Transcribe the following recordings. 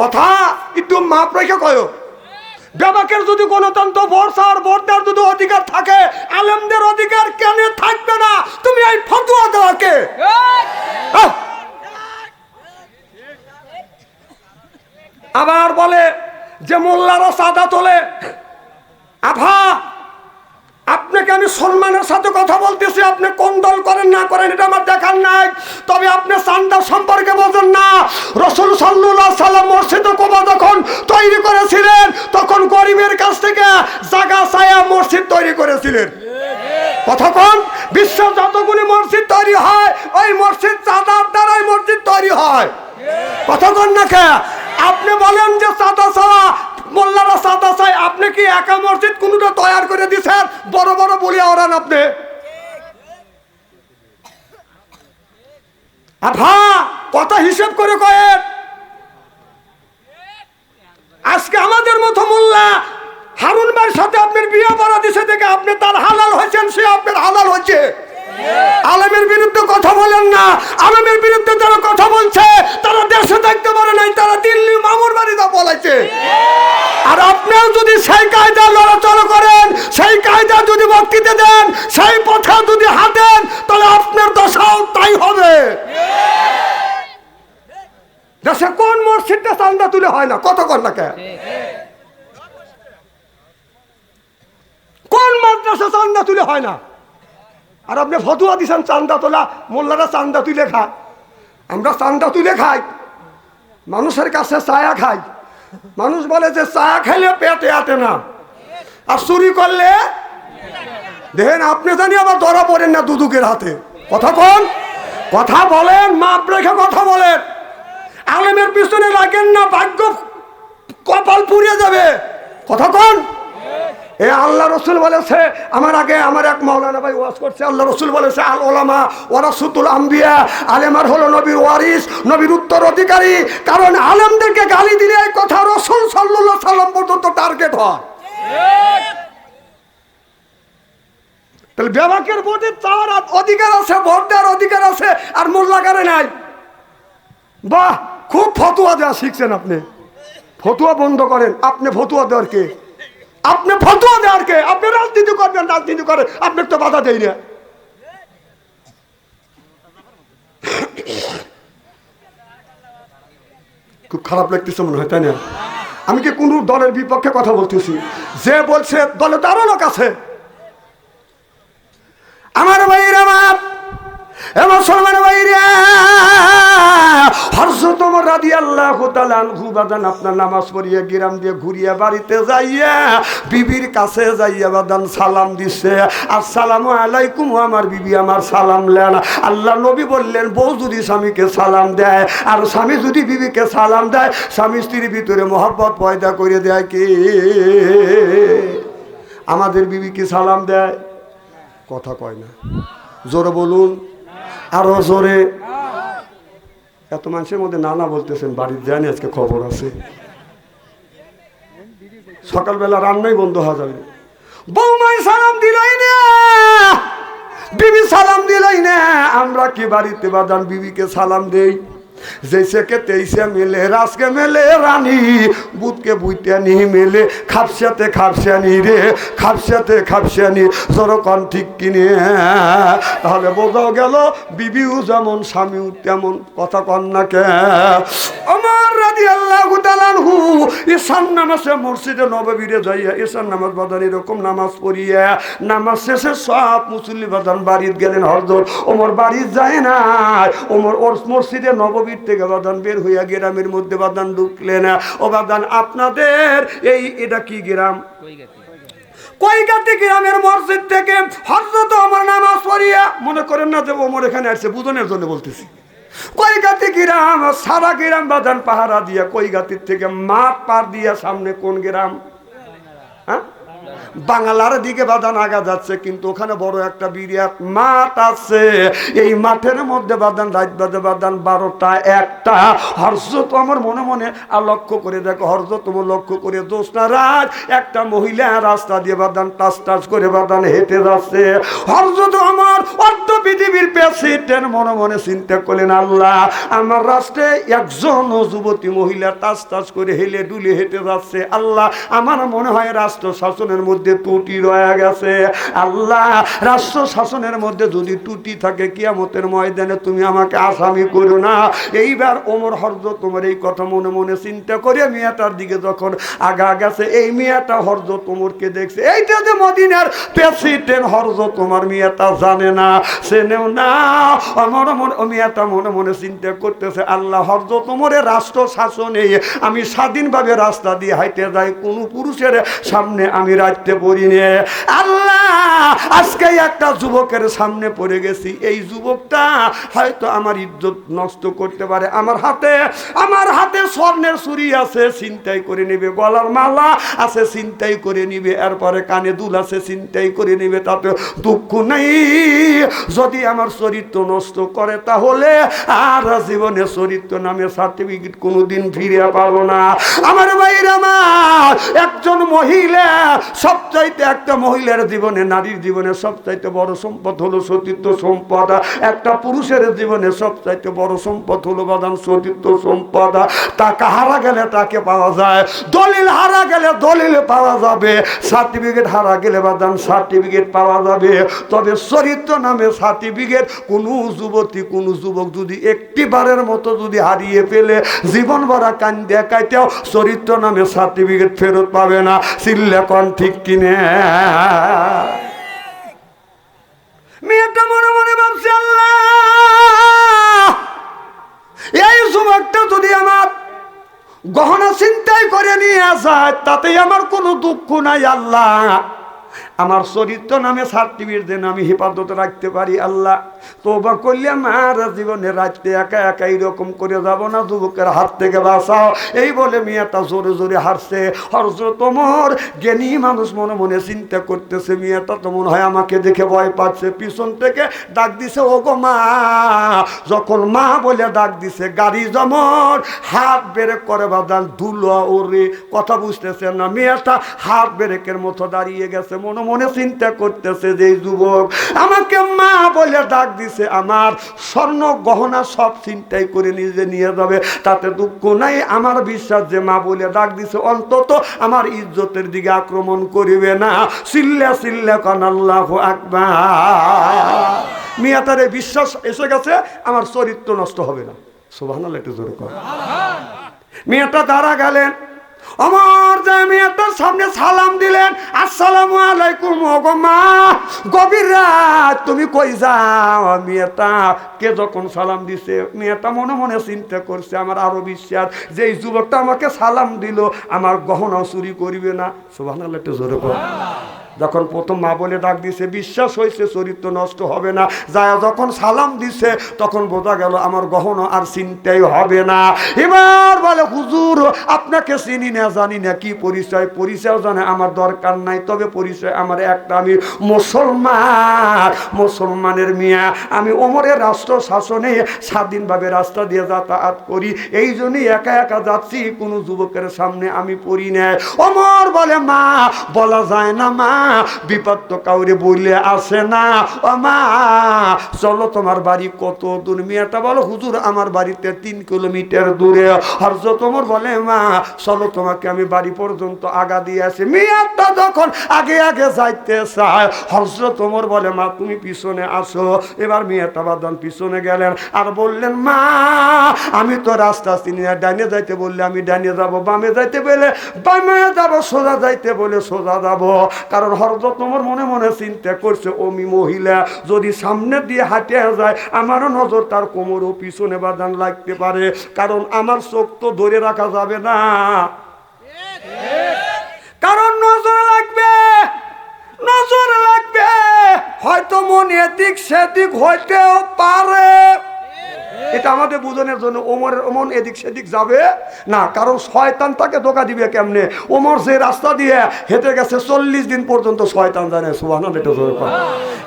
কথা একটু মাপ রেখে কয়। বেবাকের যদি গণতন্ত্র বর্ষার ভোটদার যদি অধিকার থাকে, আলেমদের অধিকার কেন থাকবে না? তুমি এই ফতুয়া দেওয়াকে! আবার বলে যে মোল্লারা সাদা তোলে। আভা! আপনাকে আমি সম্মানের সাথে কথা বলতেছি, আপনি কোন দল করেন, না করেন, এটা আমার দেখার নাই। তবে আপনি চান্দা সম্পর্কে বোঝেন না। রসুল সাল্লাহ সাল্লাম মসজিদ কোবা যখন তৈরি করেছিলেন, তখন গরিবের কাছ থেকে জাগা ছায়া মসজিদ তৈরি করেছিলেন। কোন বিশ্ব যতগুলি মসজিদ তৈরি হয়, ওই মসজিদ চাঁদার দ্বারাই মসজিদ তৈরি হয়। কোন না আপনি বলেন যে চাঁদা ছাড়া মোল্লারা সাদা চাই আপনি কি একা মসজিদ কোনটা তৈরি করে দিছেন? বড় বড় বলিয়া ওরান আপনি। আভা কথা হিসেব করে কয়েন। আজকে আমাদের মতো মোল্লা হারুন ভাইয়ের সাথে আপনার বিয়ে পড়া দিছে থেকে আপনি তার হালাল হয়েছেন সে আপনার হালাল হচ্ছে আলমের বিরুদ্ধে বলেন না। আলমের বিরুদ্ধে যারা কথা বলছে, তারা দেশে থাকতে পারে নাই, তারা দিল্লি মামুর বাড়িতে বলেছে আর আপনিও যদি সেই কায়দা লড়াচড়া করেন, সেই কায়দা যদি বক্তৃতা দেন, সেই পথে যদি হাঁটেন, তাহলে আপনার দশাও তাই হবে। দেশে কোন মসজিদটা চান্দা তুলে হয় না? কত না কে? কোন মাদ্রাসা চান্দা তুলে হয় না? আর আপনি ফতুয়া দিছেন চান্দা তোলা, মোল্লারা চান্দা তুলে খায়। আমরা চান্দা তুলে খাই। মানুষের কাছে চায়া খাই। মানুষ বলে যে চায়া খাইলে পেটে আটে না। আর চুরি করলে দেখেন, আপনি জানি আবার ধরা পড়েন না দুদুকের হাতে। কথা কোন, কথা বলেন, মাপ রেখে কথা বলেন। আলেমের পিছনে লাগেন না, ভাগ্য কপাল পুড়িয়ে যাবে। কথা কোন। এ আল্লাহ রসুল বলেছে, আমার আগে আমার এক মাওলানা ভাই ওয়াজ করছে, আল্লাহ রসুল বলেছে, আল ওলামা ওরাসুতুল আম্বিয়া, আলেমার হলো নবীর ওয়ারিস, নবীর উত্তর অধিকারী কারণ আলেমদেরকে গালি দিলে এই কথা রসুল সাল্লাহ সাল্লাম পর্যন্ত টার্গেট হয়। তাহলে বেবাকের ভোটে চাওয়ার অধিকার আছে, ভোট দেওয়ার অধিকার আছে, আর মোল্লাগারে নাই। বাহ, খুব ফতুয়া দেওয়া শিখছেন আপনি। ফতুয়া বন্ধ করেন, আপনি ফতুয়া দেওয়ার কে? আপনি ফতুয়া দেওয়ার কে? আপনি রাজনীতি করবেন, রাজনীতি করেন। আপনার তো বাধা দেই না। খুব খারাপ লাগতেছে মনে হয়, তাই না? আমি কি কোন দলের বিপক্ষে কথা বলতেছি? যে বলছে, দলে তারও লোক আছে। আমার ভাইয়ের আমার এবার সলমান ভাইরে হরজত ওমর রাদিয়াল্লাহু তাআলা আনহু বাদান, আপনার নামাজ পড়িয়ে গিরাম দিয়ে ঘুরিয়ে বাড়িতে যাইয়া বিবির কাছে যাইয়া বাদান সালাম দিছে। আসসালামু আলাইকুম, ও আমার বিবি, আমার সালাম লেন। আল্লাহ নবী বললেন, বউ যদি স্বামীকে সালাম দেয়, আর স্বামী যদি বিবিকে সালাম দেয়, স্বামী স্ত্রীর ভিতরে মহব্বত পয়দা করে দেয় কি? আমাদের বিবি কি সালাম দেয়? কথা কয় না। জোরে বলুন। আরও জোরে। এত মানুষের মধ্যে নানা বলতেছেন, বাড়ির জানি আজকে খবর আছে। সকালবেলা রান্নাই বন্ধ হয়ে যাবে বৌমাই সালাম দিলাই না, বিবি সালাম দিলাই না। আমরা কি বাড়িতে বাদান বিবিকে সালাম দেই? যেসেকে তেইসে মেলে রাসকে মেলে রানি বুধকে বুইটানি মেলে খাপসাতে খাপসানি রে খাপসাতে খাপসানি সরকম ঠিক কিনে তাহলে বোঝাও গেল বিবিউ যেমন স্বামীও তেমন কথা কন্যাকে আমার গ্রামের মধ্যে বাদান ঢুকলেন ও বাদান আপনাদের এই এটা কি গ্রাম? কৈগাতি গ্রামের মসজিদ থেকে হজরত নামাজ পড়িয়া, মনে করেন না যে ওমর এখানে আসছে, বুঝনের জন্য বলতেছি। কৈগাতি গ্রাম, সারা গ্রাম বাদান পাহারা দিয়া কই গাতির থেকে? মাঠ পার দিয়া সামনে কোন গ্রাম? বাংলার দিকে বাদান আগা যাচ্ছে, কিন্তু ওখানে বড় একটা বিরাট মাঠ আছে। এই মাঠের মধ্যে বাদান রাত বাদে বাদান বারোটা, একটা। হর্ষত আমার মনে মনে, আর লক্ষ্য করে দেখো, হর্ষ তোমার লক্ষ্য করে দোষটা রাত একটা মহিলা রাস্তা দিয়ে বাদান টাস টাস করে বাদান হেঁটে যাচ্ছে। হর্ষত আমার অর্ধ পৃথিবীর প্রেসিডেন্ট, মনে মনে চিন্তা করলেন, আল্লাহ, আমার রাষ্ট্রে একজন যুবতী মহিলা টাস টাস করে হেলে ডুলে হেঁটে যাচ্ছে। আল্লাহ, আমার মনে হয় রাষ্ট্র শাসনের মধ্যে ত্রুটি রয়ে গেছে। আল্লাহ, রাষ্ট্র শাসনের মধ্যে যদি ত্রুটি থাকে, কিয়ামতের ময়দানে তুমি আমাকে আসামি করো না। এইবার ওমর হরজ তোমার এই কথা মনে মনে চিন্তা করে মেয়েটার দিকে যখন আগা গেছে, এই মেয়েটা হরজ তোমরকে দেখছে। এইটা যে মদিনার প্রেসিডেন্ট হরজ তোমার মেয়েটা জানে না, চেনেও না। আমার মনে মেয়েটা মনে মনে চিন্তা করতেছে, আল্লাহ হরজ তোমরের রাষ্ট্র শাসনে আমি স্বাধীনভাবে রাস্তা দিয়ে হাইতে যাই, কোনো পুরুষের সামনে আমি রাখতে পারি নে আল্লাহ আজকে একটা যুবকের সামনে পড়ে গেছি। এই যুবকটা হয়তো আমার ইজ্জত নষ্ট করতে পারে। আমার হাতে আমার হাতে স্বর্ণের ছুরি আছে চিন্তাই করে নেবে, গলার মালা আছে চিন্তাই করে নিবে, এরপরে কানে দুল আছে চিন্তাই করে নিবে, তাতে দুঃখ নেই। যদি আমার চরিত্র নষ্ট করে, তাহলে আর জীবনে চরিত্র নামে সার্টিফিকেট কোনোদিন ফিরে পাবো না। আমার ভাইয়ের আমার, একজন মহিলা, সবচাইতে একটা মহিলার জীবনে নারীর জীবনে সবচাইতে বড় সম্পদ হলো সতীত্ব সম্পদ। একটা পুরুষের জীবনে সবচাইতে বড় সম্পদ হলো বাদাম সতীত্ব সম্পদ। টাকা হারা গেলে তাকে পাওয়া যায়? দলিল হারা গেলে দলিল পাওয়া যাবে। সার্টিফিকেট হারা গেলে বাদাম সার্টিফিকেট পাওয়া যাবে। তবে চরিত্র নামে সার্টিফিকেট, কোনো যুবতী, কোনো যুবক যদি একটি বারের মতো যদি হারিয়ে ফেলে, জীবন ভরা কান দেখাইতেও চরিত্র নামে সার্টিফিকেট ফেরত পাবে না। চিল্লে কন ঠিক কিনে। মেয়েটা মনে মনে ভাবছে, আল্লাহ! এই যদি আমার গহনা চিন্তাই করে নিয়ে আসায় তাতে আমার কোনো দুঃখ নাই, আল্লাহ। আমার চরিত্র নামে সার্টিফিকেট দেন, আমি হেফাজতে রাখতে পারি, আল্লাহ। তোবা করলে আমার জীবনে রাখতে একা একা এইরকম করে যাব না, যুবকের হাত থেকে বাঁচাও। এই বলে মেয়েটা জোরে জোরে হারছে হরজ তোমার জ্ঞানী মানুষ মনে মনে চিন্তা করতেছে, মেয়েটা তো মনে হয় আমাকে দেখে ভয় পাচ্ছে। পিছন থেকে ডাক দিছে ও গো মা। যখন মা বলে ডাক দিছে, গাড়ি যেমন হাত বেরেক করে বাদান ধুলো ওরে। কথা বুঝতেছে না, মেয়েটা হাত বেরেকের মতো দাঁড়িয়ে গেছে। মনে মনে চিন্তা করতেছে যে যুবক আমাকে মা বলে ডাক দিছে, আমার স্বর্ণ গহনা সব চিন্তাই করে নিজে নিয়ে যাবে, তাতে দুঃখ নাই। আমার বিশ্বাস যে মা বলে ডাক দিছে, অন্তত আমার ইজ্জতের দিকে আক্রমণ করিবে না। সিল্লা সিল্লা কান আল্লাহ আকবার। মিয়া, তার বিশ্বাস এসে গেছে, আমার চরিত্র নষ্ট হবে না। সোভান একটু জোরে কর মেয়েটা দাঁড়া গেলেন। আমার যে মেয়েটার সামনে সালাম দিলেন, আসসালামু আলাইকুম মা। গভীর রাত, তুমি কই যাও? মেয়েটা কে যখন সালাম দিছে? মেয়েটা মনে মনে চিন্তা করছে, আমার আরও বিশ্বাস যে এই যুবকটা আমাকে সালাম দিল, আমার গহনা চুরি করিবে না। সোভান জোরে কর যখন প্রথম মা বলে ডাক দিছে বিশ্বাস হয়েছে, চরিত্র নষ্ট হবে না। যায় যখন সালাম দিছে, তখন বোঝা গেল আমার গহনা আর চিন্তাই হবে না। এবার বলে, হুজুর, আপনাকে চিনি না, জানি না, কি পরিচয়? পরিচয় জানে, আমার দরকার নাই, তবে পরিচয় আমার একটা, আমি মুসলমান, মুসলমানের মিয়া। আমি ওমরের রাষ্ট্র শাসনে স্বাধীনভাবে রাস্তা দিয়ে যাতায়াত করি। এই জন্যই একা একা যাচ্ছি, কোনো যুবকের সামনে আমি পড়ি না অমর বলে, মা, বলা যায় না, মা বিপদ তো কাউরে বললে আসে না। ও মা, চলো তোমার বাড়ি কত দূর? মেয়েটা বলো, হুজুর, আমার বাড়িতে তিন কিলোমিটার দূরে। হরজ তোমার বলে, মা, চলো তোমাকে আমি বাড়ি পর্যন্ত আগা দিয়ে আসি। মেয়েটা যখন আগে আগে যাইতে চায়, হরজ তোমার বলে, মা, তুমি পিছনে আসো। এবার মেয়েটা বাদান পিছনে গেলেন আর বললেন, মা, আমি তো রাস্তা চিনি না, ডাইনে যাইতে বললে আমি ডাইনে যাব, বামে যাইতে বলে, বামে যাব, সোজা যাইতে বলে সোজা যাব। কারণ হরদ তোমার মনে মনে চিন্তা করছে অমি মহিলা, যদি সামনে দিয়ে হাঁটে যায়, আমারও নজর তার কোমর ও পিছনে বাদান লাগতে পারে, কারণ আমার চোখ তো ধরে রাখা যাবে না। কারণ নজর লাগবে নজর লাগবে। হয়তো মন এদিক সেদিক হইতেও পারে। এটা আমাদের বুঝনের জন্য ওমরের ওমন এদিক সেদিক যাবে। না, কারণ শয়তান তাকে ধোকা দিবে কেমনে? ওমর যে রাস্তা দিয়ে হেঁটে গেছে, চল্লিশ দিন পর্যন্ত শয়তান জানে সুবাহ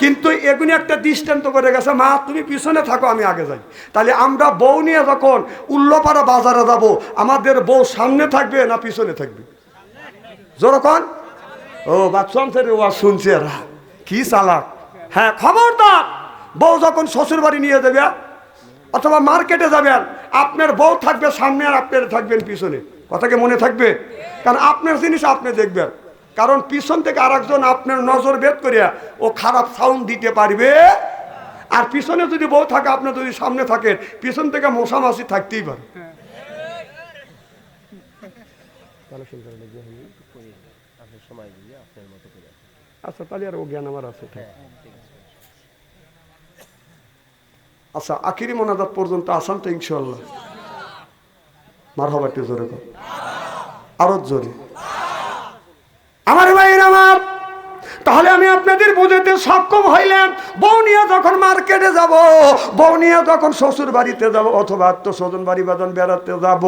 কিন্তু এগুলি একটা দৃষ্টান্ত করে গেছে, মা, তুমি পিছনে থাকো, আমি আগে যাই। তাহলে আমরা বউ নিয়ে যখন উল্লপাড়া বাজারে যাব, আমাদের বউ সামনে থাকবে না পিছনে থাকবে? যেরকম ও বাচ্চান থেকে ওয়া শুনছে কি চালাক। হ্যাঁ খবরদার। বউ যখন শ্বশুর বাড়ি নিয়ে যাবে অথবা মার্কেটে যাবেন আপনার বউ থাকবে সামনে আর আপনার থাকবেন পিছনে। কথাকে মনে থাকবে? কারণ আপনার জিনিস আপনি দেখবেন। কারণ পিছন থেকে আরেকজন আপনার নজর বেদ করিয়া ও খারাপ সাউন্ড দিতে পারবে। আর পিছনে যদি বউ থাকে আপনি যদি সামনে থাকেন পিছন থেকে মশা মাসি থাকতেই পারে। আচ্ছা তাহলে আর ও জ্ঞান আমার আছে আচ্ছা আখিরি মোনাজাত পর্যন্ত আসান তো ইনশাল্লাহ মার হবার একটু জোরে আরও জোরে। আমার ভাইয়ের আমার, তাহলে আমি আপনাদের বুঝাতে সক্ষম হইলাম, বউ নিয়ে যখন মার্কেটে যাব, বউ নিয়ে যখন শ্বশুর বাড়িতে যাব অথবা আত্মস্বজন বাড়ি বাদান বেড়াতে যাব,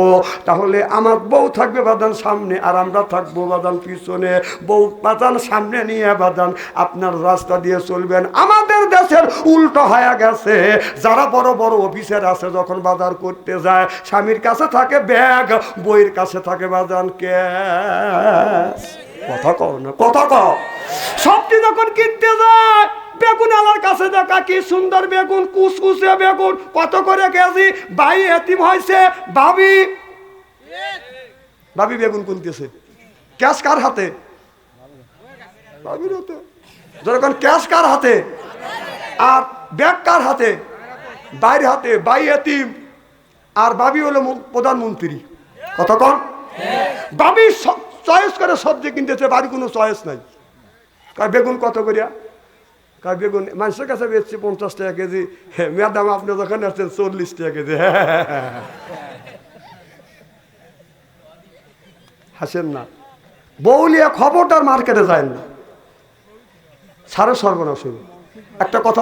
তাহলে আমার বউ থাকবে বাদান সামনে আর আমরা থাকব বাদান পিছনে। বউ বাদান সামনে নিয়ে বাদান আপনার রাস্তা দিয়ে চলবেন। আমাদের দেশের উল্টো হয়ে গেছে। যারা বড় বড় অফিসার আছে, যখন বাজার করতে যায়, স্বামীর কাছে থাকে ব্যাগ, বইয়ের কাছে থাকে বাদান ক্যাশ। কথা কও না, কথা কও। সবটি যখন কিনতে যায়, বেগুন আলার কাছে দেখা কি সুন্দর বেগুন বেগুন, কত করে কেজি? বাই এতিম হয়েছে ভাবি ভাবি বেগুন কিনতেছে। ক্যাশ কার হাতে? হাতে। যখন ক্যাশ কার হাতে? আর ব্যাগ কার হাতে, বাইর হাতে, বাই এতিম, আর ভাবি হলো প্রধানমন্ত্রী। কত কম ভাবি চয়েস করে সবজি কিনতেছে, বাড়ি কোনো চয়েস নাই। কার বেগুন কত করিয়া? কার বেগুন? মানুষের কাছে বেচছি পঞ্চাশ টাকা কেজি। হ্যাঁ ম্যাডাম, আপনি যখন আসছেন, চল্লিশ টাকা কেজি। হাসেন না। বউলিয়া খবরটার মার্কেটে যায় না। সারে সর্বনাশ। একটা কথা